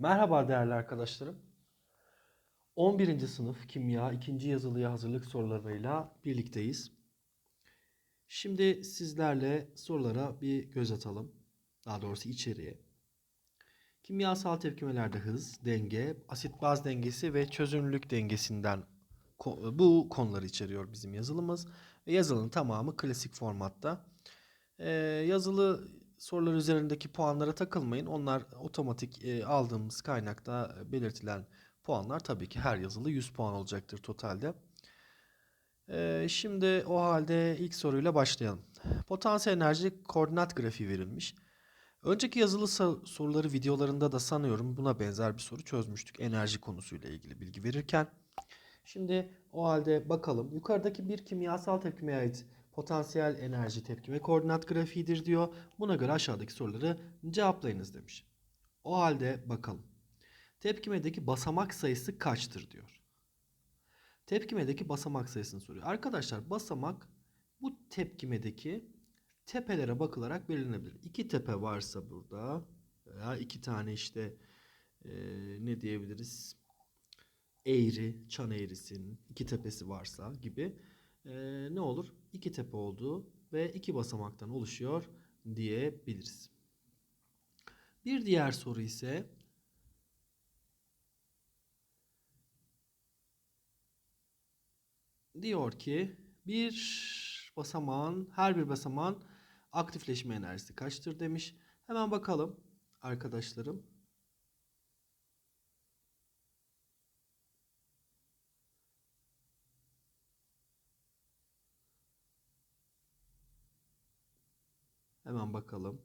Merhaba değerli arkadaşlarım. 11. sınıf kimya 2. yazılıya hazırlık sorularıyla birlikteyiz. Şimdi sizlerle sorulara bir göz atalım. Daha doğrusu içeriye. Kimyasal tepkimelerde hız, denge, asit baz dengesi ve çözünürlük dengesinden bu konuları içeriyor bizim yazılımız. Yazılının tamamı klasik formatta. Ee, yazılı sorular üzerindeki puanlara takılmayın. Onlar otomatik e, aldığımız kaynakta belirtilen puanlar tabii ki her yazılı 100 puan olacaktır totalde. Ee, şimdi o halde ilk soruyla başlayalım. Potansiyel enerji koordinat grafiği verilmiş. Önceki yazılı soruları videolarında da sanıyorum buna benzer bir soru çözmüştük enerji konusuyla ilgili bilgi verirken. Şimdi o halde bakalım. Yukarıdaki bir kimyasal tepkimeye ait potansiyel enerji tepkime koordinat grafiğidir diyor. Buna göre aşağıdaki soruları cevaplayınız demiş. O halde bakalım. Tepkimedeki basamak sayısı kaçtır diyor. Tepkimedeki basamak sayısını soruyor. Arkadaşlar basamak bu tepkimedeki tepelere bakılarak belirlenebilir. İki tepe varsa burada veya iki tane işte eee, ne diyebiliriz? Eğri, çan eğrisinin iki tepesi varsa gibi eee, ne olur? İki tepe olduğu ve iki basamaktan oluşuyor diyebiliriz. Bir diğer soru ise diyor ki bir basamağın her bir basamağın aktifleşme enerjisi kaçtır demiş. Hemen bakalım arkadaşlarım. Hemen bakalım.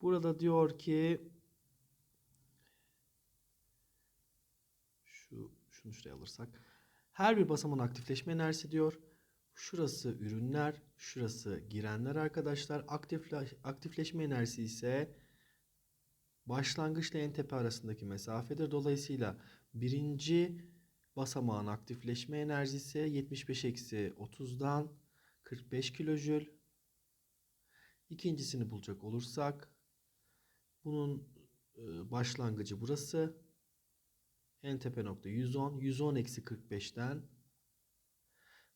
Burada diyor ki şu şunu şuraya alırsak her bir basamağın aktifleşme enerjisi diyor. Şurası ürünler, şurası girenler arkadaşlar. Aktifle, aktifleşme enerjisi ise başlangıçla en tepe arasındaki mesafedir. Dolayısıyla birinci basamağın aktifleşme enerjisi 75 eksi 30'dan 45 kilojül. İkincisini bulacak olursak bunun e, başlangıcı burası. En tepe nokta 110. 110 eksi 45'ten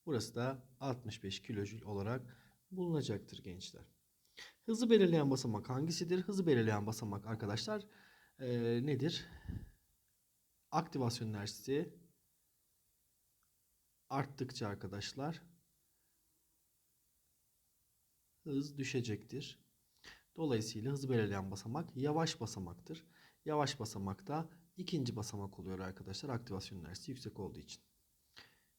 burası da 65 kilojül olarak bulunacaktır gençler. Hızı belirleyen basamak hangisidir? Hızı belirleyen basamak arkadaşlar e, nedir? Aktivasyon enerjisi arttıkça arkadaşlar hız düşecektir. Dolayısıyla hızı belirleyen basamak yavaş basamaktır. Yavaş basamakta ikinci basamak oluyor arkadaşlar aktivasyon enerjisi yüksek olduğu için.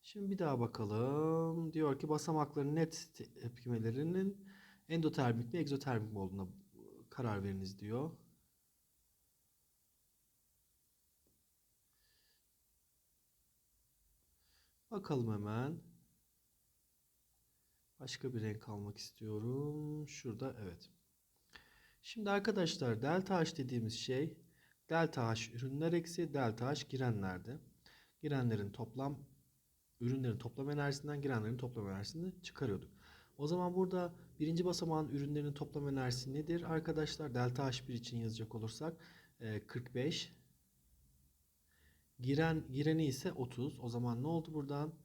Şimdi bir daha bakalım. Diyor ki basamakların net tepkimelerinin endotermik mi egzotermik mi olduğuna karar veriniz diyor. Bakalım hemen. Başka bir renk almak istiyorum. Şurada evet. Şimdi arkadaşlar delta H dediğimiz şey delta H ürünler eksi delta H girenlerdi. Girenlerin toplam ürünlerin toplam enerjisinden girenlerin toplam enerjisini çıkarıyorduk. O zaman burada birinci basamağın ürünlerin toplam enerjisi nedir arkadaşlar? Delta H1 için yazacak olursak e, 45. Giren gireni ise 30. O zaman ne oldu buradan?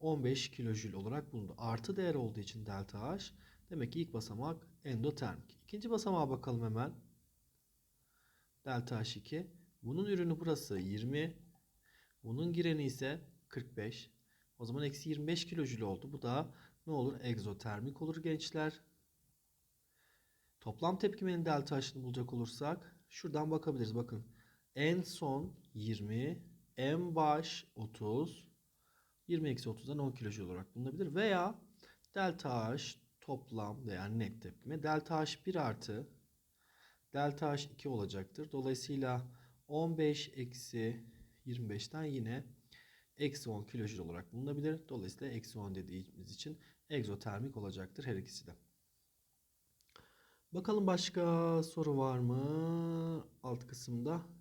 15 kilojül olarak bulundu. Artı değer olduğu için delta H. Demek ki ilk basamak endotermik. İkinci basamağa bakalım hemen. Delta H2. Bunun ürünü burası 20. Bunun gireni ise 45. O zaman eksi 25 kilojül oldu. Bu da ne olur? Egzotermik olur gençler. Toplam tepkimenin delta H'ını bulacak olursak şuradan bakabiliriz. Bakın en son 20, en baş 30, 20 eksi 30'dan 10 kilojül olarak bulunabilir. Veya delta H toplam veya net tepkime delta H1 artı delta H2 olacaktır. Dolayısıyla 15 eksi 25'ten yine eksi 10 kilojül olarak bulunabilir. Dolayısıyla eksi 10 dediğimiz için egzotermik olacaktır her ikisi de. Bakalım başka soru var mı alt kısımda?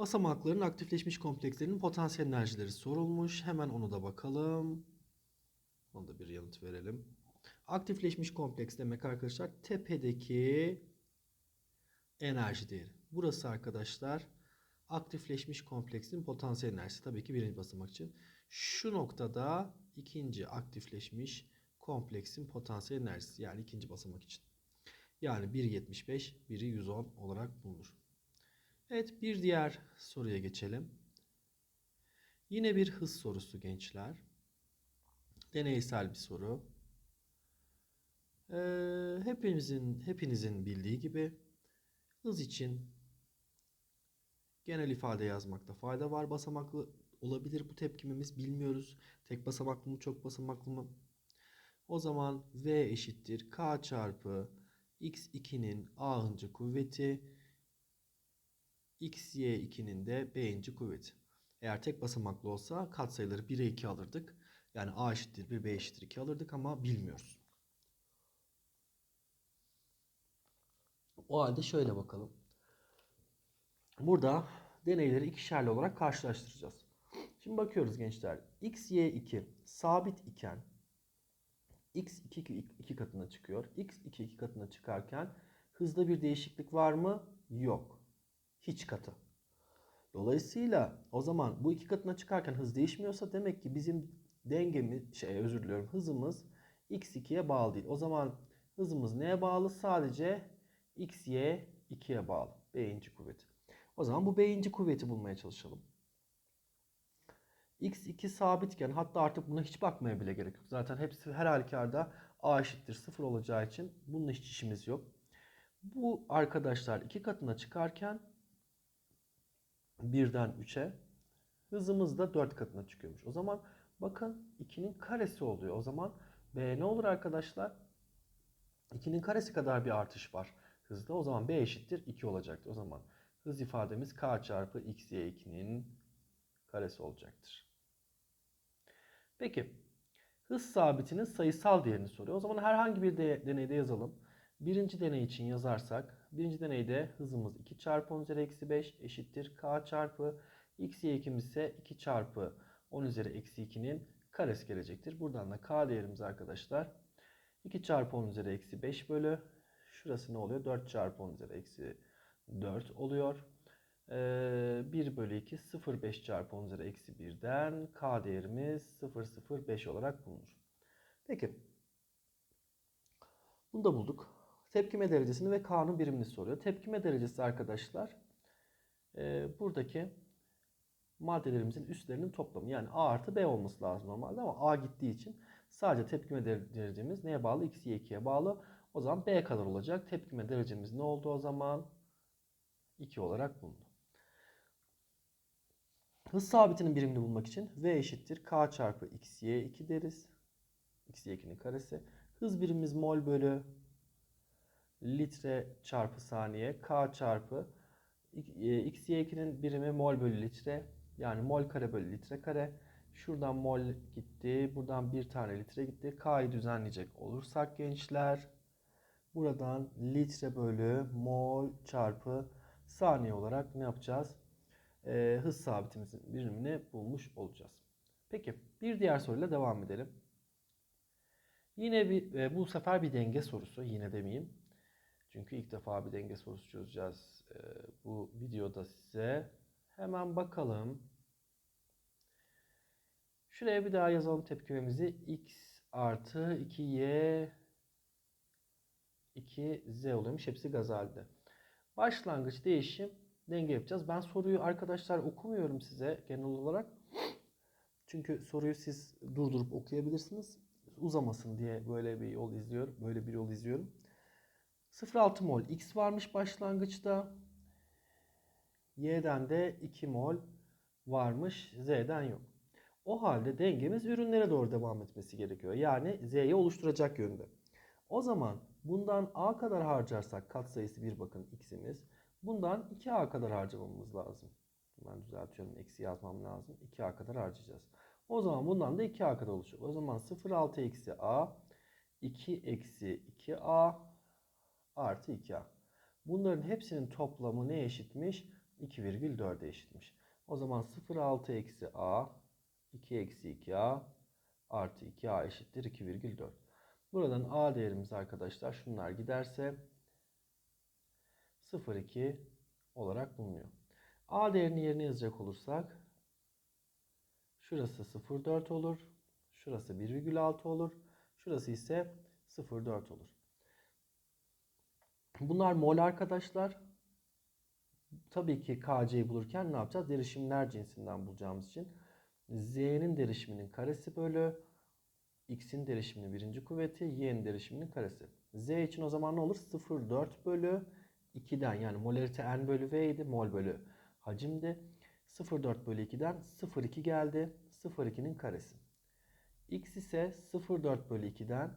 Basamakların aktifleşmiş komplekslerinin potansiyel enerjileri sorulmuş. Hemen onu da bakalım. Ona da bir yanıt verelim. Aktifleşmiş kompleks demek arkadaşlar tepedeki enerji değeri. Burası arkadaşlar aktifleşmiş kompleksin potansiyel enerjisi. Tabii ki birinci basamak için. Şu noktada ikinci aktifleşmiş kompleksin potansiyel enerjisi. Yani ikinci basamak için. Yani biri 75, biri 110 olarak bulunur. Evet bir diğer soruya geçelim. Yine bir hız sorusu gençler. Deneysel bir soru. Ee, hepimizin hepinizin bildiği gibi hız için genel ifade yazmakta fayda var. Basamaklı olabilir bu tepkimimiz bilmiyoruz. Tek basamaklı mı çok basamaklı mı? O zaman V eşittir K çarpı x2'nin a'ıncı kuvveti xy2'nin de b'inci kuvveti. Eğer tek basamaklı olsa katsayıları 1'e 2 alırdık. Yani a eşittir 1 b eşittir 2 alırdık ama bilmiyoruz. O halde şöyle bakalım. Burada deneyleri ikişerli olarak karşılaştıracağız. Şimdi bakıyoruz gençler. x, y 2 sabit iken x 2, 2 katına çıkıyor. x 2 2 katına çıkarken hızda bir değişiklik var mı? Yok. Hiç katı. Dolayısıyla o zaman bu iki katına çıkarken hız değişmiyorsa demek ki bizim dengemiz, şey özür diliyorum hızımız x2'ye bağlı değil. O zaman hızımız neye bağlı? Sadece xy 2'ye bağlı. B'inci kuvveti. O zaman bu B'inci kuvveti bulmaya çalışalım. x2 sabitken hatta artık buna hiç bakmaya bile gerek yok. Zaten hepsi her halükarda a eşittir 0 olacağı için bununla hiç işimiz yok. Bu arkadaşlar iki katına çıkarken 1'den 3'e hızımız da 4 katına çıkıyormuş. O zaman bakın 2'nin karesi oluyor. O zaman B ne olur arkadaşlar? 2'nin karesi kadar bir artış var hızda. O zaman B eşittir 2 olacaktır. O zaman hız ifademiz K çarpı X, Y 2'nin karesi olacaktır. Peki hız sabitinin sayısal değerini soruyor. O zaman herhangi bir de, deneyde yazalım. Birinci deney için yazarsak, birinci deneyde hızımız 2 çarpı 10 üzeri eksi 5 eşittir k çarpı x y 2'miz ise 2 çarpı 10 üzeri eksi 2'nin karesi gelecektir. Buradan da k değerimiz arkadaşlar 2 çarpı 10 üzeri eksi 5 bölü şurası ne oluyor? 4 çarpı 10 üzeri eksi 4 oluyor. Ee, 1 bölü 2 0,5 çarpı 10 üzeri eksi 1'den k değerimiz 0,05 olarak bulunur. Peki. Bunu da bulduk. Tepkime derecesini ve K'nın birimini soruyor. Tepkime derecesi arkadaşlar e, buradaki maddelerimizin üstlerinin toplamı. Yani A artı B olması lazım normalde ama A gittiği için sadece tepkime derecemiz neye bağlı? X, Y, 2'ye bağlı. O zaman B kadar olacak. Tepkime derecemiz ne oldu o zaman? 2 olarak bulundu. Hız sabitinin birimini bulmak için V eşittir K çarpı X, Y 2 deriz. X, Y 2'nin karesi. Hız birimimiz mol bölü litre çarpı saniye k çarpı x y 2'nin birimi mol bölü litre yani mol kare bölü litre kare. Şuradan mol gitti buradan bir tane litre gitti. K'yı düzenleyecek olursak gençler buradan litre bölü mol çarpı saniye olarak ne yapacağız? Ee, hız sabitimizin birimini bulmuş olacağız. Peki bir diğer soruyla devam edelim. Yine bir e, bu sefer bir denge sorusu yine demeyeyim çünkü ilk defa bir denge sorusu çözeceğiz e, bu videoda size. Hemen bakalım. Şuraya bir daha yazalım tepkimemizi. x artı 2y 2z oluyormuş. Hepsi Gazali'de. Başlangıç değişim denge yapacağız. Ben soruyu arkadaşlar okumuyorum size genel olarak. Çünkü soruyu siz durdurup okuyabilirsiniz. Uzamasın diye böyle bir yol izliyorum. Böyle bir yol izliyorum. 0,6 mol X varmış başlangıçta. Y'den de 2 mol varmış. Z'den yok. O halde dengemiz ürünlere doğru devam etmesi gerekiyor. Yani Z'yi oluşturacak yönde. O zaman bundan A kadar harcarsak katsayısı 1 bakın X'imiz. Bundan 2A kadar harcamamız lazım. Ben düzeltiyorum. Eksi yazmam lazım. 2A kadar harcayacağız. O zaman bundan da 2A kadar oluşuyor. O zaman 0,6 eksi A 2 eksi 2A artı 2a. Bunların hepsinin toplamı ne eşitmiş? 2,4'e eşitmiş. O zaman 0,6 eksi a 2 eksi 2a artı 2a eşittir 2,4. Buradan a değerimiz arkadaşlar şunlar giderse 0,2 olarak bulunuyor. A değerini yerine yazacak olursak şurası 0,4 olur. Şurası 1,6 olur. Şurası ise 0,4 olur. Bunlar mol arkadaşlar. Tabii ki KC'yi bulurken ne yapacağız? Derişimler cinsinden bulacağımız için Z'nin derişiminin karesi bölü X'in derişiminin birinci kuvveti, Y'nin derişiminin karesi. Z için o zaman ne olur? 0,4 bölü 2'den yani molarite N bölü V idi. Mol bölü hacimdi. 0,4 bölü 2'den 0,2 geldi. 0,2'nin karesi. X ise 0,4 bölü 2'den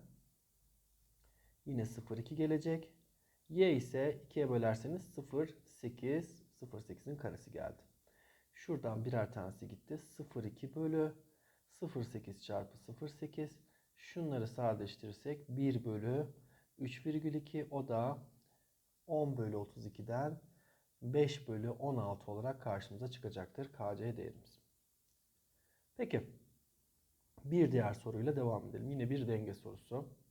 yine 0,2 gelecek. Y ise 2'ye bölerseniz 0,8 0,8'in karesi geldi. Şuradan birer tanesi gitti. 0,2 bölü 0,8 çarpı 0,8. Şunları sadeleştirirsek 1 bölü 3,2 o da 10 bölü 32'den 5 bölü 16 olarak karşımıza çıkacaktır KC değerimiz. Peki bir diğer soruyla devam edelim. Yine bir denge sorusu.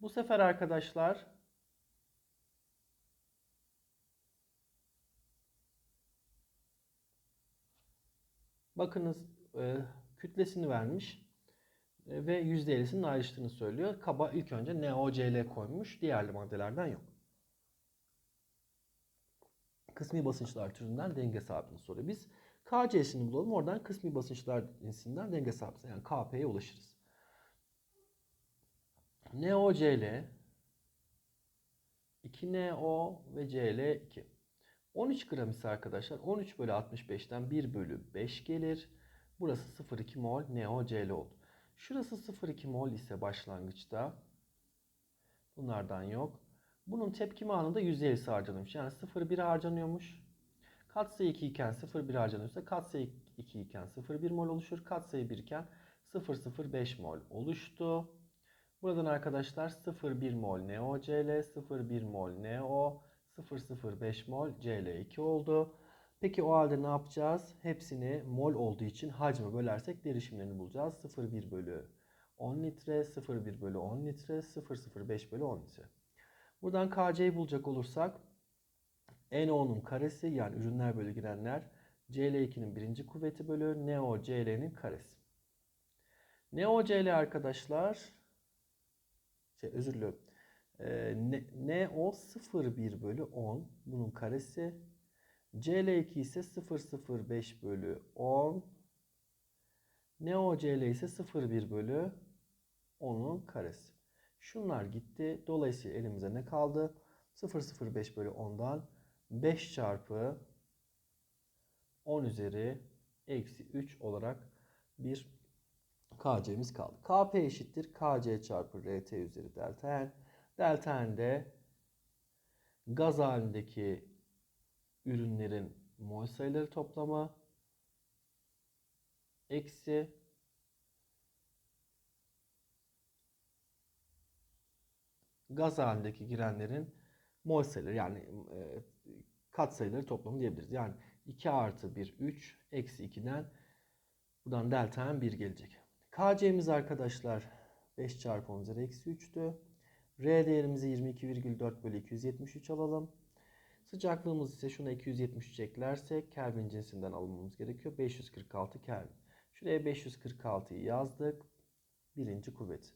Bu sefer arkadaşlar bakınız e, kütlesini vermiş e, ve %50'sinin ayrıştığını söylüyor. Kaba ilk önce NOCL koymuş. Diğerli maddelerden yok. Kısmi basınçlar türünden denge sabitini soruyor. Biz KC'sini bulalım. Oradan kısmi basınçlar cinsinden denge sabiti yani KP'ye ulaşırız. NOCL 2NO ve CL 2. 13 gram ise arkadaşlar 13 bölü 65'ten 1 bölü 5 gelir. Burası 0,2 mol NOCl oldu. Şurası 0,2 mol ise başlangıçta bunlardan yok. Bunun tepkime anında %50'si harcanıyormuş. Yani 0,1 harcanıyormuş. Katsayı 2 iken 0,1 harcanıyorsa katsayı 2 iken 0,1 mol oluşur. Katsayı 1 iken 0,05 mol oluştu. Buradan arkadaşlar 0,1 mol NOCl, 0,1 mol NO, 0,05 mol Cl2 oldu. Peki o halde ne yapacağız? Hepsini mol olduğu için hacme bölersek derişimlerini bulacağız. 0,1 bölü 10 litre, 0,1 bölü 10 litre, 0,05 bölü 10 litre. Buradan KC'yi bulacak olursak NO'nun karesi yani ürünler bölü girenler Cl2'nin birinci kuvveti bölü NOCl'nin karesi. NOCl arkadaşlar şey özür diliyorum. Ee, NO 0,1 bölü 10 bunun karesi. CL2 ise 0,05 bölü 10. NeoCl ise 0,1 bölü 10'un karesi. Şunlar gitti. Dolayısıyla elimize ne kaldı? 0,05 bölü 10'dan 5 çarpı 10 üzeri eksi 3 olarak bir KC'miz kaldı. KP eşittir KC çarpı RT üzeri delta N. Delta N de gaz halindeki ürünlerin mol sayıları toplamı eksi gaz halindeki girenlerin mol sayıları yani e, kat sayıları toplamı diyebiliriz. Yani 2 artı 1 3 eksi 2'den buradan delta n 1 gelecek. KC'miz arkadaşlar 5 çarpı 10 üzeri eksi 3'tü. R değerimizi 22,4 bölü 273 alalım. Sıcaklığımız ise şuna 273 eklersek Kelvin cinsinden almamız gerekiyor. 546 Kelvin. Şuraya 546'yı yazdık. Birinci kuvvet.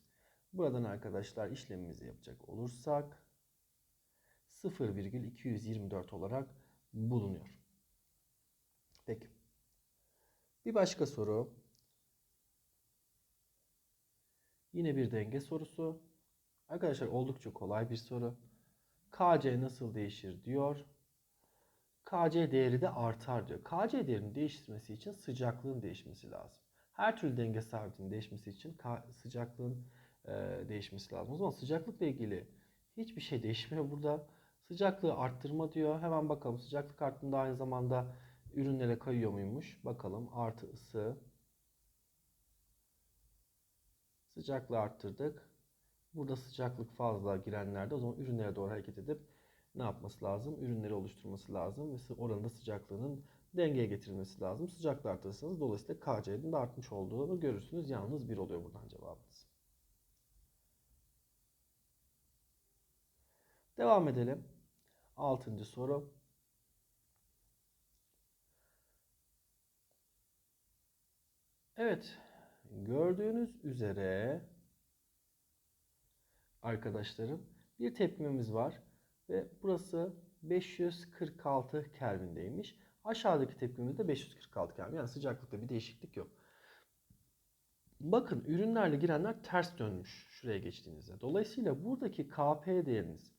Buradan arkadaşlar işlemimizi yapacak olursak 0,224 olarak bulunuyor. Peki. Bir başka soru. Yine bir denge sorusu. Arkadaşlar oldukça kolay bir soru. KC nasıl değişir diyor. KC değeri de artar diyor. KC değerinin değişmesi için sıcaklığın değişmesi lazım. Her türlü denge sabitinin değişmesi için sıcaklığın e, değişmesi lazım. O zaman sıcaklıkla ilgili hiçbir şey değişmiyor burada. Sıcaklığı arttırma diyor. Hemen bakalım sıcaklık arttığında aynı zamanda ürünlere kayıyor muymuş? Bakalım artı ısı. Sıcaklığı arttırdık. Burada sıcaklık fazla girenlerde o zaman ürünlere doğru hareket edip ne yapması lazım? Ürünleri oluşturması lazım ve oranın da sıcaklığının dengeye getirilmesi lazım. Sıcaklığı artırırsanız dolayısıyla KC'nin de artmış olduğunu görürsünüz. Yalnız 1 oluyor buradan cevabımız. Devam edelim. Altıncı soru. Evet. Gördüğünüz üzere arkadaşlarım bir tepkimemiz var ve burası 546 Kelvin'deymiş. Aşağıdaki tepkimimiz de 546 Kelvin. Yani sıcaklıkta bir değişiklik yok. Bakın ürünlerle girenler ters dönmüş şuraya geçtiğinizde. Dolayısıyla buradaki Kp değeriniz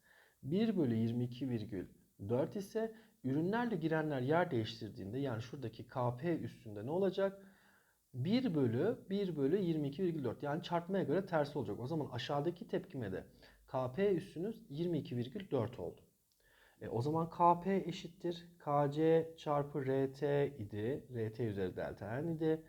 1 bölü 22,4 ise ürünlerle girenler yer değiştirdiğinde yani şuradaki Kp üstünde ne olacak? 1 bölü 1 bölü 22,4 yani çarpmaya göre tersi olacak. O zaman aşağıdaki tepkime de Kp üstünüz 22,4 oldu. E, o zaman Kp eşittir Kc çarpı Rt idi. Rt üzeri delta n idi.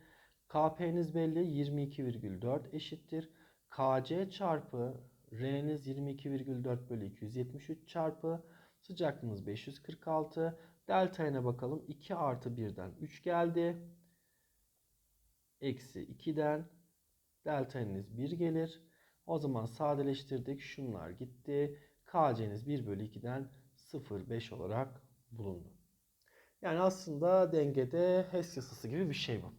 Kp'niz belli 22,4 eşittir. Kc çarpı R'niz 22,4 bölü 273 çarpı sıcaklığınız 546. Delta n'e bakalım. 2 artı 1'den 3 geldi. Eksi 2'den delta n'iniz 1 gelir. O zaman sadeleştirdik. Şunlar gitti. Kc'niz 1 bölü 2'den 0,5 olarak bulundu. Yani aslında dengede HES yasası gibi bir şey bu.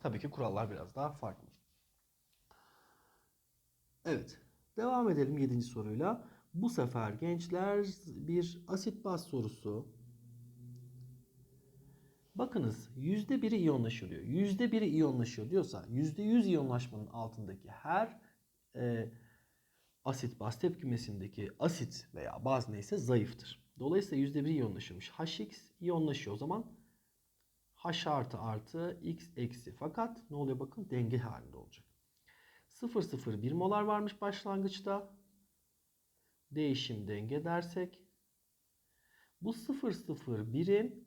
Tabii ki kurallar biraz daha farklı. Evet. Devam edelim 7. soruyla. Bu sefer gençler bir asit baz sorusu. Bakınız %1'i iyonlaşıyor diyor. %1'i iyonlaşıyor diyorsa %100 iyonlaşmanın altındaki her e, asit baz tepkimesindeki asit veya baz neyse zayıftır. Dolayısıyla %1 iyonlaşıyormuş. HX iyonlaşıyor o zaman H artı artı X eksi. Fakat ne oluyor bakın denge halinde olacak. 0,01 molar varmış başlangıçta. Değişim denge dersek. Bu 0,01'in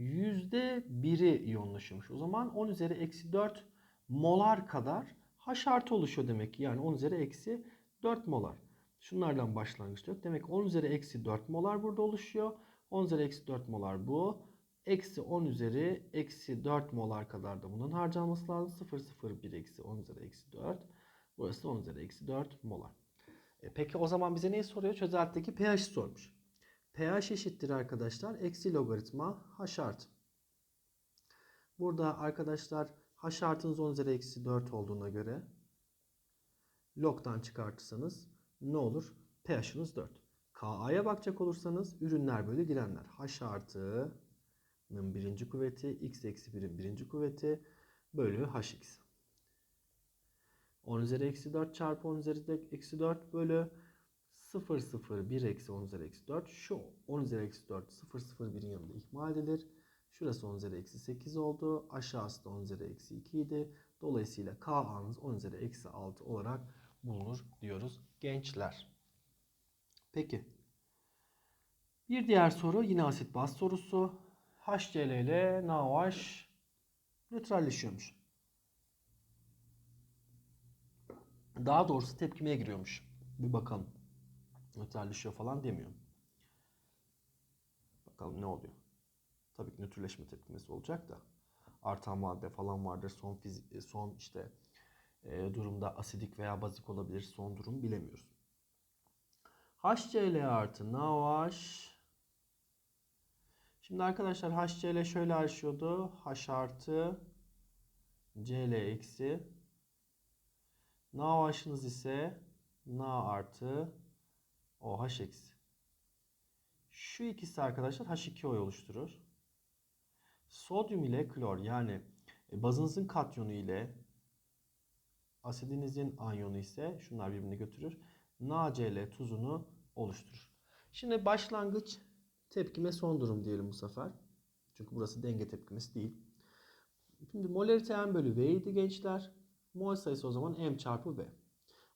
%1'i iyonlaşıyormuş. O zaman 10 üzeri eksi 4 molar kadar H oluşuyor demek ki. Yani 10 üzeri eksi 4 molar. Şunlardan başlangıçta yok. Demek 10 üzeri eksi 4 molar burada oluşuyor. 10 üzeri eksi 4 molar bu. Eksi 10 üzeri eksi 4 molar kadar da bunun harcanması lazım. 0,01 eksi 10 üzeri eksi 4. Burası 10 üzeri eksi 4 molar. E peki o zaman bize neyi soruyor? Çözeltideki pH sormuş. pH eşittir arkadaşlar. Eksi logaritma H artı. Burada arkadaşlar H artınız 10 üzeri eksi 4 olduğuna göre log'dan çıkartırsanız ne olur? pH'ınız 4. Ka'ya bakacak olursanız ürünler bölü girenler. H artı'nın birinci kuvveti, x eksi 1'in birinci kuvveti bölü hx. 10 üzeri eksi 4 çarpı 10 üzeri eksi 4 bölü 0 0 1 eksi 10 üzeri eksi 4. Şu 10 üzeri eksi 4 0 0 1'in yanında ihmal edilir. Şurası 10 üzeri eksi 8 oldu. Aşağısı da 10 üzeri eksi 2 idi. Dolayısıyla K anız 10 üzeri eksi 6 olarak bulunur diyoruz gençler. Peki. Bir diğer soru yine asit baz sorusu. HCl ile NaOH nötralleşiyormuş. Daha doğrusu tepkimeye giriyormuş. Bir bakalım. Nötralleşiyor falan demiyor. Bakalım ne oluyor. Tabii ki nötrleşme tepkimesi olacak da. Artan madde falan vardır. Son fizik, son işte e, durumda asidik veya bazik olabilir. Son durum bilemiyoruz. HCl artı NaOH Şimdi arkadaşlar HCl şöyle ayrışıyordu. H artı Cl eksi NaOH'ınız ise Na artı OH eksi. Şu ikisi arkadaşlar H2O oluşturur. Sodyum ile klor yani bazınızın katyonu ile asidinizin anyonu ise şunlar birbirini götürür. NaCl tuzunu oluşturur. Şimdi başlangıç tepkime son durum diyelim bu sefer. Çünkü burası denge tepkimesi değil. Şimdi molarite M bölü V idi gençler. Mol sayısı o zaman M çarpı V.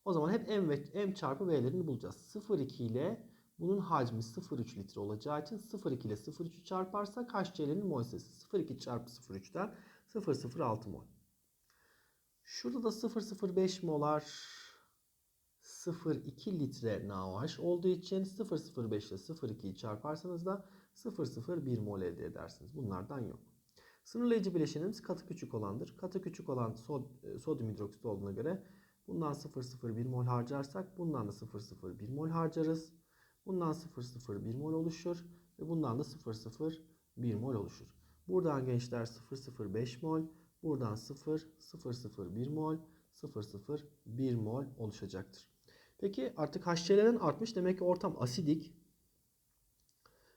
O zaman hep M, ve, M çarpı V'lerini bulacağız. 0,2 ile bunun hacmi 0,3 litre olacağı için 0,2 ile 0,3'ü çarparsak HCl'nin mol sayısı 0,2 çarpı 0,3'ten 0,06 mol. Şurada da 0,05 molar 0,2 litre NaOH olduğu için 0,05 ile 0,2'yi çarparsanız da 0,01 mol elde edersiniz. Bunlardan yok. Sınırlayıcı bileşenimiz katı küçük olandır. Katı küçük olan sod, sodyum hidroksit olduğuna göre bundan 0,01 mol harcarsak bundan da 0,01 mol harcarız. Bundan 0,01 mol oluşur ve bundan da 0,01 mol oluşur. Buradan gençler 0,05 mol, buradan 0,001 mol, 0,01 mol oluşacaktır. Peki artık HCl'den artmış demek ki ortam asidik.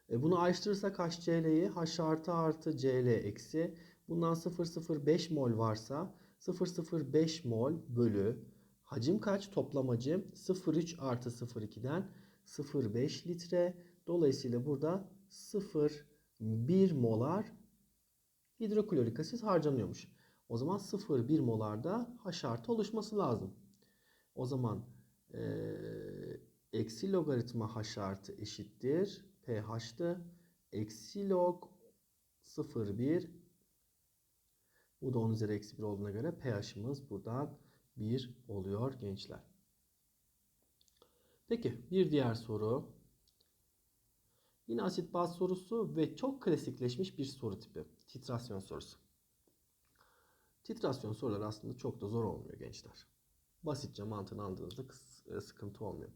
E bunu ayrıştırırsak HCl'yi H artı artı Cl eksi bundan 0,05 mol varsa 0,05 mol bölü hacim kaç? Toplam hacim 0,3 artı 0,2'den 0,5 litre. Dolayısıyla burada 0,1 molar hidroklorik asit harcanıyormuş. O zaman 0,1 molarda H artı oluşması lazım. O zaman eee, eksi logaritma H artı eşittir pH'tı. Eksi log 0,1 bu da 10 üzeri eksi 1 olduğuna göre pH'imiz buradan 1 oluyor gençler. Peki bir diğer soru. Yine asit baz sorusu ve çok klasikleşmiş bir soru tipi. Titrasyon sorusu. Titrasyon soruları aslında çok da zor olmuyor gençler. Basitçe mantığını anladığınızda e, sıkıntı olmuyor.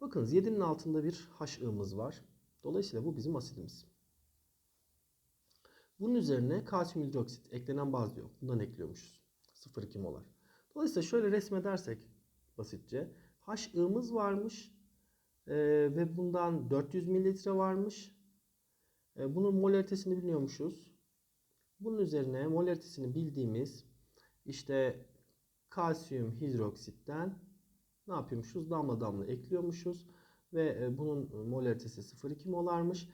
Bakınız 7'nin altında bir HI'miz var. Dolayısıyla bu bizim asidimiz. Bunun üzerine kalsiyum hidroksit eklenen baz diyor. Bundan ekliyormuşuz. 0,2 molar. Dolayısıyla şöyle resmedersek basitçe HI'miz varmış Ee, ve bundan 400 mililitre varmış. Ee, bunun molaritesini biliyormuşuz. Bunun üzerine molaritesini bildiğimiz işte kalsiyum hidroksitten ne yapıyormuşuz? Damla damla ekliyormuşuz ve e, bunun molaritesi 0,2 molarmış.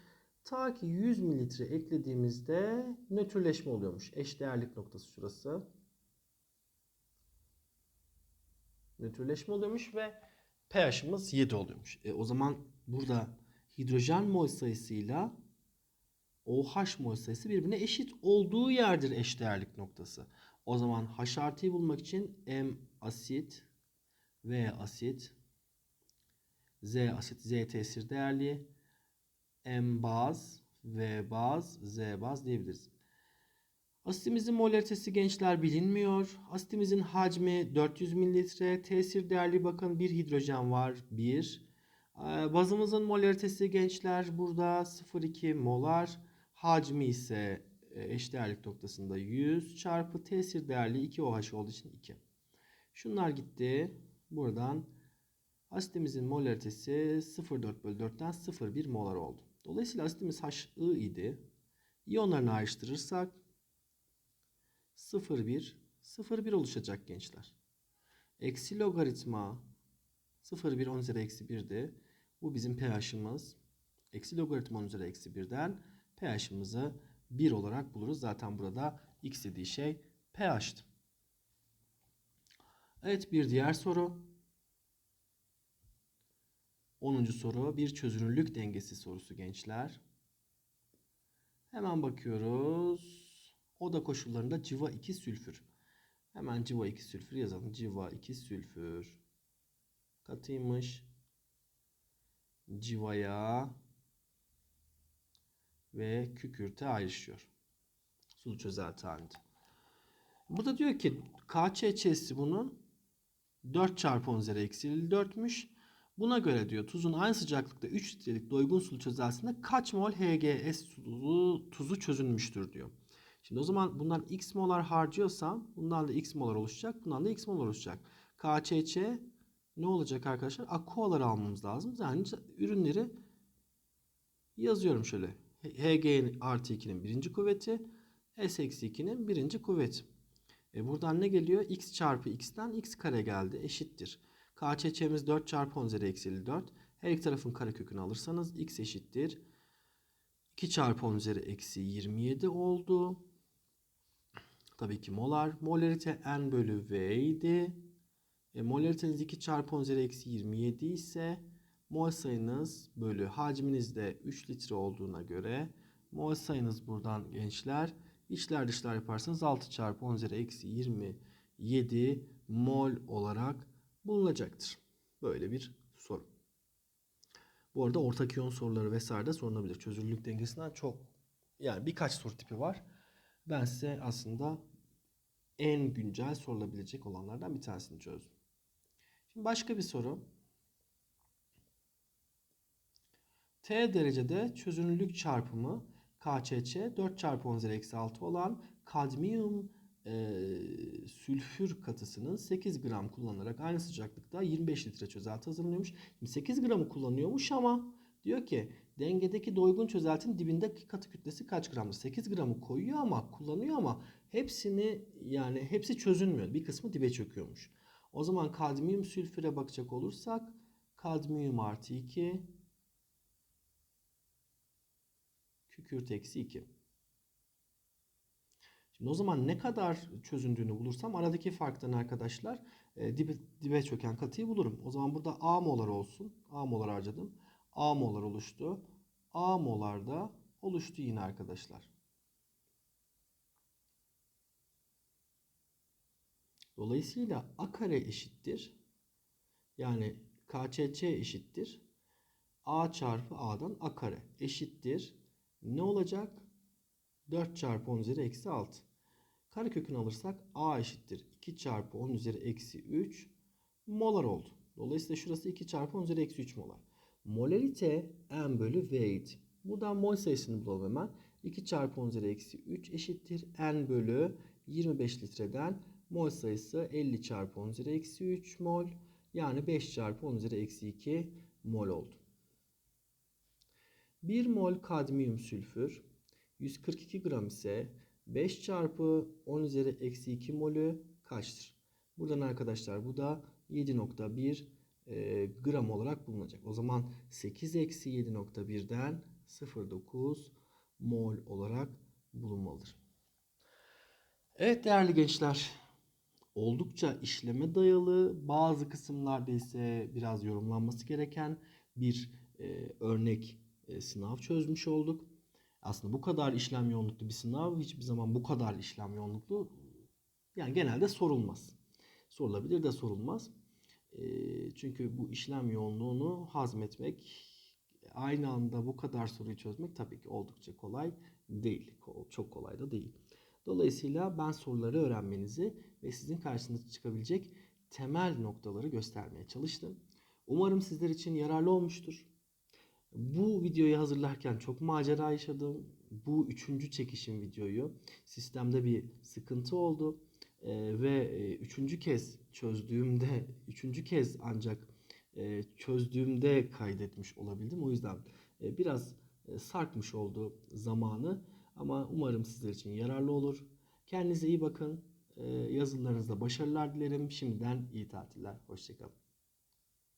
Ta ki 100 mililitre eklediğimizde nötrleşme oluyormuş. Eşdeğerlik noktası şurası. Nötrleşme oluyormuş ve pH'imiz 7 oluyormuş. E, o zaman burada hidrojen mol sayısıyla OH mol sayısı birbirine eşit olduğu yerdir eşdeğerlik noktası. O zaman H artıyı bulmak için M asit, V asit, Z asit, Z tesir değerli, M baz, V baz, Z baz diyebiliriz. Asitimizin molaritesi gençler bilinmiyor. Asitimizin hacmi 400 mililitre. Tesir değerli bakın bir hidrojen var 1. Bazımızın molaritesi gençler burada 0,2 molar. Hacmi ise e, eşdeğerlik noktasında 100 çarpı tesir değerli 2 OH olduğu için 2. Şunlar gitti. Buradan asitimizin molaritesi 0,4 bölü 4'ten 0,1 molar oldu. Dolayısıyla asitimiz HI idi. İyonlarını ayrıştırırsak 0,1 0,1 oluşacak gençler. Eksi logaritma 0,1 10 üzeri eksi 1'di. Bu bizim pH'ımız. Eksi logaritma 10 üzeri eksi 1'den pH'ımızı 1 olarak buluruz. Zaten burada x dediği şey pH'tı. Evet bir diğer soru. 10. soru bir çözünürlük dengesi sorusu gençler. Hemen bakıyoruz. Oda koşullarında civa 2 sülfür. Hemen civa 2 sülfür yazalım. Civa 2 sülfür. Katıymış. Civaya ve kükürte ayrışıyor. Sulu çözelti halinde. Burada diyor ki KÇÇ'si bunun 4 çarpı 10 üzeri eksi 4'müş. Buna göre diyor tuzun aynı sıcaklıkta 3 litrelik doygun sulu çözeltisinde kaç mol HGS tuzu, tuzu çözünmüştür diyor. Şimdi o zaman bundan x molar harcıyorsam bundan da x molar oluşacak. Bundan da x molar oluşacak. KÇÇ ne olacak arkadaşlar? Aquaları almamız lazım. Yani ürünleri yazıyorum şöyle. Hg artı 2'nin birinci kuvveti. S eksi 2'nin birinci kuvveti. E buradan ne geliyor? x çarpı x'ten x kare geldi. Eşittir. KÇÇ'miz 4 çarpı 10 üzeri eksi 54. Her iki tarafın karekökünü alırsanız x eşittir. 2 çarpı 10 üzeri eksi 27 oldu. Tabii ki molar. Molarite n bölü v idi. E, molariteniz 2 çarpı 10 üzeri eksi 27 ise mol sayınız bölü hacminiz de 3 litre olduğuna göre mol sayınız buradan gençler içler dışlar yaparsanız 6 çarpı 10 üzeri eksi 27 mol olarak bulunacaktır. Böyle bir soru. Bu arada ortak iyon soruları vesaire de sorulabilir. Çözünürlük dengesinden çok yani birkaç soru tipi var. Ben size aslında en güncel sorulabilecek olanlardan bir tanesini çözdüm. Şimdi başka bir soru. T derecede çözünürlük çarpımı KÇÇ 4 çarpı 10 üzeri eksi 6 olan kadmiyum e, sülfür katısının 8 gram kullanılarak aynı sıcaklıkta 25 litre çözelti hazırlanıyormuş. Şimdi 8 gramı kullanıyormuş ama diyor ki dengedeki doygun çözeltinin dibindeki katı kütlesi kaç gramdır? 8 gramı koyuyor ama kullanıyor ama hepsini yani hepsi çözünmüyor. Bir kısmı dibe çöküyormuş. O zaman kadmiyum sülfüre bakacak olursak kadmiyum artı 2 kükürt eksi 2. Şimdi o zaman ne kadar çözündüğünü bulursam aradaki farktan arkadaşlar e, dibe, dibe çöken katıyı bulurum. O zaman burada A molar olsun. A molar harcadım. A molar oluştu. A molar da oluştu yine arkadaşlar. Dolayısıyla A kare eşittir. Yani KÇÇ eşittir. A çarpı A'dan A kare eşittir. Ne olacak? 4 çarpı 10 üzeri eksi 6. Karekökünü alırsak A eşittir. 2 çarpı 10 üzeri eksi 3 molar oldu. Dolayısıyla şurası 2 çarpı 10 üzeri eksi 3 molar. Molarite M bölü V'ydi. Buradan mol sayısını bulalım hemen. 2 çarpı 10 üzeri eksi 3 eşittir. N bölü 25 litreden mol sayısı 50 çarpı 10 üzeri eksi 3 mol. Yani 5 çarpı 10 üzeri eksi 2 mol oldu. 1 mol kadmiyum sülfür 142 gram ise 5 çarpı 10 üzeri eksi 2 molü kaçtır? Buradan arkadaşlar bu da 7.1 e, gram olarak bulunacak. O zaman 8 eksi 7.1'den 0.9 mol olarak bulunmalıdır. Evet değerli gençler oldukça işleme dayalı bazı kısımlarda ise biraz yorumlanması gereken bir e, örnek e, sınav çözmüş olduk. Aslında bu kadar işlem yoğunluklu bir sınav hiçbir zaman bu kadar işlem yoğunluklu yani genelde sorulmaz. Sorulabilir de sorulmaz. Çünkü bu işlem yoğunluğunu hazmetmek aynı anda bu kadar soruyu çözmek tabii ki oldukça kolay değil. Çok kolay da değil. Dolayısıyla ben soruları öğrenmenizi ve sizin karşınıza çıkabilecek temel noktaları göstermeye çalıştım. Umarım sizler için yararlı olmuştur. Bu videoyu hazırlarken çok macera yaşadım. Bu üçüncü çekişim videoyu. Sistemde bir sıkıntı oldu. Ee, ve e, üçüncü kez çözdüğümde, üçüncü kez ancak e, çözdüğümde kaydetmiş olabildim. O yüzden e, biraz e, sarkmış oldu zamanı. Ama umarım sizler için yararlı olur. Kendinize iyi bakın. E, yazılarınızda başarılar dilerim. Şimdiden iyi tatiller. Hoşçakalın.